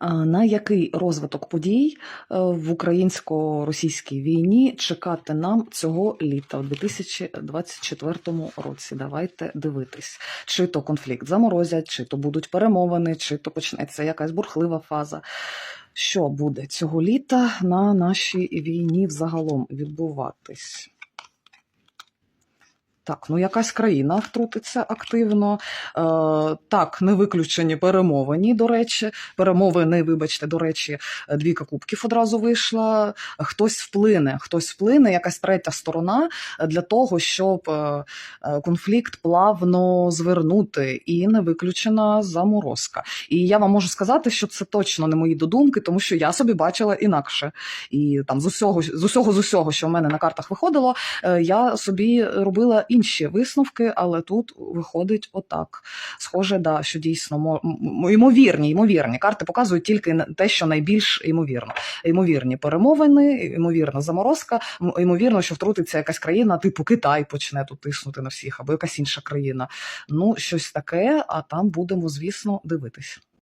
На який розвиток подій е, в українсько-російській війні чекати нам цього літа, у 2024 році? Давайте дивитись, чи то конфлікт заморозять, чи то будуть перемовини, чи то почнеться якась бурхлива фаза. Що буде цього літа на нашій війні взагалом відбуватись? Так, ну якась країна втрутиться активно. Е, так, не виключені перемовини, до речі. Перемовини, вибачте, до речі, двійка кубків одразу вийшла. Хтось вплине, хтось вплине, якась третя сторона для того, щоб е, е, конфлікт плавно звернути, і не виключена заморозка. І я вам можу сказати, що це точно не мої додумки, тому що я собі бачила інакше. І там з усього, з усього, з усього, що в мене на картах виходило, е, я собі робила інші висновки, але тут виходить отак. Схоже, да, що дійсно мо- ймовірні, ймовірні. Карти показують тільки те, що найбільш ймовірно. Ймовірні перемовини, ймовірна заморозка, ймовірно, що втрутиться якась країна, типу Китай почне тут тиснути на всіх, або якась інша країна. Ну, щось таке, а там будемо, звісно, дивитись.